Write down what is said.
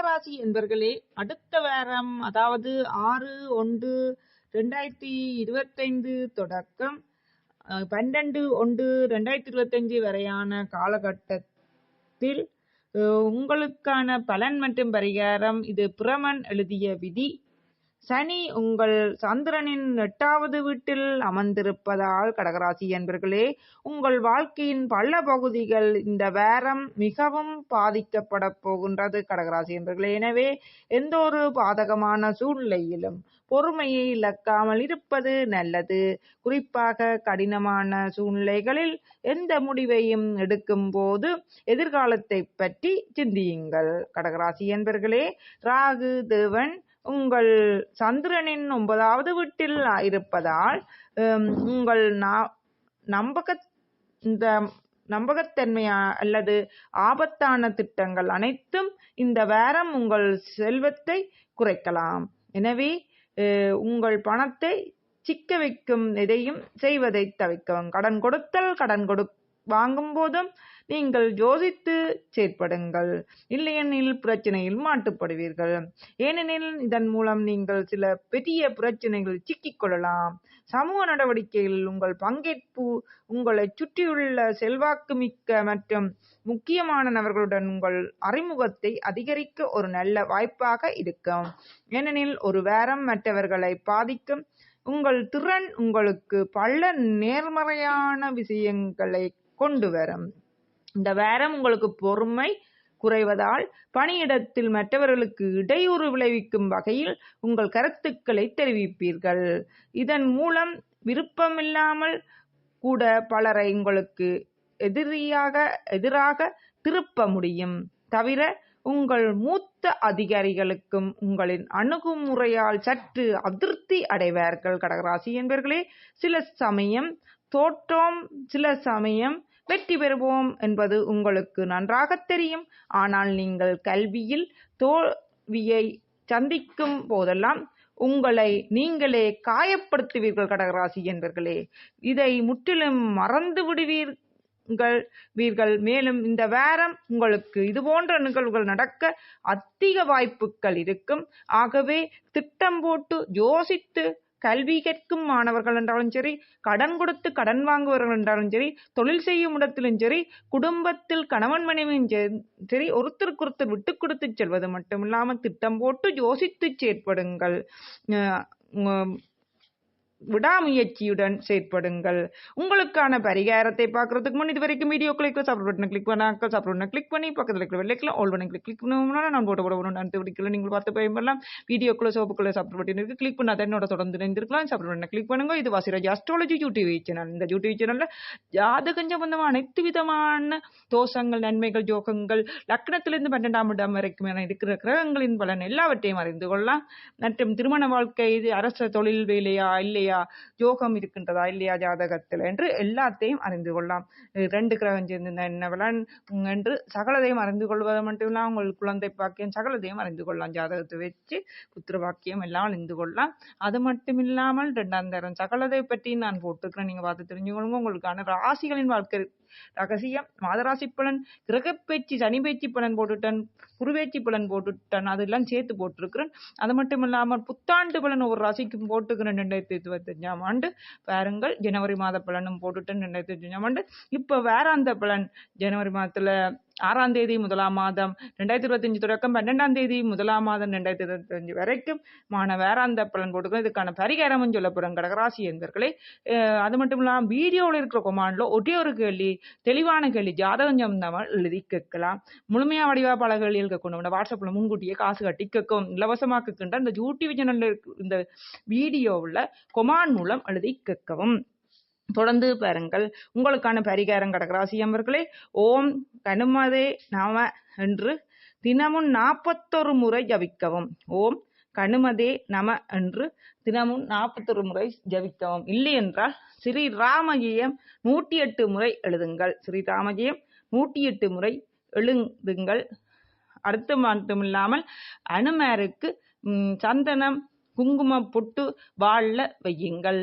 கடகராசி என்பர்களே அடுத்த வாரம் அதாவது ஆறு ஒன்று ரெண்டாயிரத்தி இருபத்தைந்து தொடக்கம் பன்னெண்டு ஒன்று ரெண்டாயிரத்தி இருபத்தஞ்சு வரையான காலகட்டத்தில் உங்களுக்கான பலன் மற்றும் பரிகாரம் இது பிரமன் எழுதிய விதி. சனி உங்கள் சந்திரனின் எட்டாவது வீட்டில் அமர்ந்திருப்பதால் கடகராசி என்பர்களே உங்கள் வாழ்க்கையின் பல பகுதிகள் இந்த வேரம் மிகவும் பாதிக்கப்பட போகின்றது கடகராசி என்பர்களே. எனவே எந்த ஒரு பாதகமான சூழ்நிலையிலும் பொறுமையை இழக்காமல் இருப்பது நல்லது. குறிப்பாக கடினமான சூழ்நிலைகளில் எந்த முடிவையும் எடுக்கும் போது எதிர்காலத்தை பற்றி சிந்தியுங்கள் கடகராசி என்பர்களே. ராகு தேவன் உங்கள் சந்திரனின் ஒன்பதாவது வீட்டில் இருப்பதால் உங்கள் நா- நம்பக இந்த நம்பகத்தன்மையா அல்லது ஆபத்தான திட்டங்கள் அனைத்தும் இந்த வாரம் உங்கள் செல்வத்தை குறைக்கலாம். எனவே உங்கள் பணத்தை சிக்க வைக்கும் எதையும் செய்வதை தவிர்க்கவும். கடன் கொடுத்தல் கடன் கொடு வாங்கும் போதும் நீங்கள் யோசித்து செயற்படுங்கள். இல்லையெனில் பிரச்சனையில் மாட்டுப்படுவீர்கள். ஏனெனில் இதன் மூலம் நீங்கள் சில பெரிய பிரச்சனைகள் சிக்கிக்கொள்ளலாம் சமூக நடவடிக்கையில் உங்கள் பங்கேற்பு உங்களை சுற்றியுள்ள செல்வாக்கு மிக்க மற்றும் முக்கியமான நபர்களுடன் உங்கள் அறிமுகத்தை அதிகரிக்க ஒரு நல்ல வாய்ப்பாக இருக்கும். ஏனெனில் ஒரு வேரம் மற்றவர்களை பாதிக்கும். உங்கள் திறன் உங்களுக்கு பல நேர்மறையான விஷயங்களை கொண்டு வரும். இந்த வாரம் உங்களுக்கு பொறுமை குறைவதால் பணியிடத்தில் மற்றவர்களுக்கு இடையூறு விளைவிக்கும் வகையில் உங்கள் கருத்துக்களை தெரிவிப்பீர்கள். இதன் மூலம் விருப்பமில்லாமல் கூட பலரை உங்களுக்கு எதிரியாக எதிராக திருப்ப முடியும். தவிர உங்கள் மூத்த அதிகாரிகளுக்கும் உங்களின் அணுகுமுறையால் சற்று அதிருப்தி அடைவார்கள். கடகராசி என்பர்களே சில சமயம் தோற்றம் சில சமயம் வெற்றி பெறுவோம் என்பது உங்களுக்கு நன்றாக தெரியும். ஆனால் நீங்கள் கல்வியில் தோல்வியை சந்திக்கும் போதெல்லாம் உங்களை நீங்களே காயப்படுத்துவீர்கள் கடகராசி என்பர்களே. இதை முற்றிலும் மறந்து விடுவீர்கள் வீர்கள். மேலும் இந்த வேரம் உங்களுக்கு இது போன்ற நிகழ்வுகள் நடக்க அதிக வாய்ப்புகள் இருக்கும். ஆகவே திட்டம் போட்டு யோசித்து கல்வி கற்கும் மாணவர்கள் என்றாலும் சரி கடன் கொடுத்து கடன் வாங்குவர்கள் என்றாலும் சரி தொழில் செய்யும் இடத்திலும் சரி குடும்பத்தில் கணவன் மனைவியும் சரி ஒருத்தருக்கு ஒருத்தர் விட்டு கொடுத்து செல்வது மட்டுமில்லாமல் திட்டம் போட்டு யோசித்து செயற்படுங்கள். விடாமுயற்சியுடன் செயற்படுங்கள். உங்களுக்கான பரிகாரத்தை பார்க்கறதுக்கு முன் இது வரைக்கும் வீடியோ கிளிக் சப்ஸ்கிரைப் பட்டனை கிளிக் பண்ணாக்க சப்ஸ்கிரைப் பட்டனை கிளிக் பண்ணி பக்கத்தில் இருக்கிற வெள்ளைக்கில் ஆல் பண்ணி கிளிக் கிளிக் நான் போட்டு போட போடணும் அடுத்த பிடிக்கல. நீங்கள் பார்த்து பயன்படலாம். வீடியோக்குள்ள சோப்புக்குள்ள சப்ஸ்கிரைப் பட்டன் இருக்குது கிளிக் பண்ணாத என்னோட தொடர்ந்து இணைந்திருக்கலாம். சப்ஸ்கிரைப் பட்டனை கிளிக் பண்ணுங்க. இது வாசிராஜ் அஸ்ட்ராலஜி யூடியூப் சேனல் இந்த யூடியூப் சேனலில் ஜாதகம் சம்பந்தமாக அனைத்து விதமான தோஷங்கள் நன்மைகள் ஜோகங்கள் லக்னத்திலிருந்து பன்னெண்டாம் இடம் வரைக்கும் என இருக்கிற கிரகங்களின் பலன் எல்லாவற்றையும் அறிந்து கொள்ளலாம். மற்றும் திருமண வாழ்க்கை இது அரச தொழில் வேலையா இல்லையா யோகம் இருக்கின்றதா? இல்லையா ஜாதகத்தில்? என்று எல்லாத்தையும் அறிந்து கொள்ளலாம். ரெண்டு கிரகம் சேர்ந்து என்ன பலன்? என்று சகலதையும் அறிந்து கொள்வது மட்டும் இல்லாமல் உங்கள் குழந்தை பாக்கியம் சகலதையும் அறிந்து கொள்ளலாம். ஜாதகத்தை வச்சு புத்திர பாக்கியம் எல்லாம் அறிந்து கொள்ளலாம். அது மட்டும் இல்லாமல் ரெண்டாம் தரம் சகலதை பற்றி நான் போட்டுக்கிறேன் நீங்க பார்த்து தெரிஞ்சுக்கொள்ளுங்க. உங்களுக்கான ராசிகளின் வாழ்க்கை ரகசியம். மாதராசி பலன் கிரகப்பேச்சு சனி பேச்சு பலன் போட்டுட்டேன் குருவேச்சி பலன் போட்டுட்டேன். அதெல்லாம் சேர்த்து போட்டிருக்கிறேன். அது மட்டும் இல்லாமல் புத்தாண்டு பலன் ஒவ்வொரு ராசிக்கும் போட்டுக்கிறேன். ரெண்டாயிரத்தி இருபத்தஞ்சாம் ஆண்டு பாருங்கள் ஜனவரி மாத பலனும் போட்டுட்டு ரெண்டாயிரத்தி இருபத்தஞ்சாம் ஆண்டு இப்போ வேறாந்த பலன் ஜனவரி மாதத்துல ஆறாம் தேதி முதலாம் மாதம் ரெண்டாயிரத்தி இருபத்தஞ்சு தொடக்கம் பன்னெண்டாம் தேதி முதலாம் மாதம் ரெண்டாயிரத்தி இருபத்தஞ்சு வரைக்கும் மான வேறாந்த பலன் போட்டுக்கிறோம் இதுக்கான சொல்ல சொல்லப்படும் கடகராசி என்பர்களே அது மட்டும் இல்லாமல் வீடியோவில் இருக்கிற கொமாண்டில் ஒரே ஒரு கேள்வி தெளிவான கேள்வி ஜாதகம் சம்பந்தமாக எழுதி கேட்கலாம். முழுமையாக வடிவா பல கேள்விகள் கேட்கணும் வாட்ஸ்அப்பில் முன்கூட்டியே காசு கட்டி கேட்கும் இலவசமாக கேட்கின்ற இந்த யூடியூப் சேனலில் இந்த வீடியோவில் கொமான் மூலம் எழுதி கேட்கவும். தொடர்ந்து பாருங்கள். உங்களுக்கான பரிகாரம் கடகராசி அன்பர்களே ஓம் கனுமதே நம என்று தினமும் நாற்பத்தொரு முறை ஜபிக்கவும். ஓம் கனுமதே நம என்று தினமும் நாற்பத்தொரு முறை ஜபிக்கவும். இல்லை என்றால் ஸ்ரீ ராமஜெயம் நூற்றி எட்டு முறை எழுதுங்கள். ஸ்ரீ ராமஜெயம் நூற்றி எட்டு முறை எழுதுங்கள். அடுத்து மட்டுமில்லாமல் அனுமாருக்கு சந்தனம் குங்குமம் பொட்டு வாழ வையுங்கள்.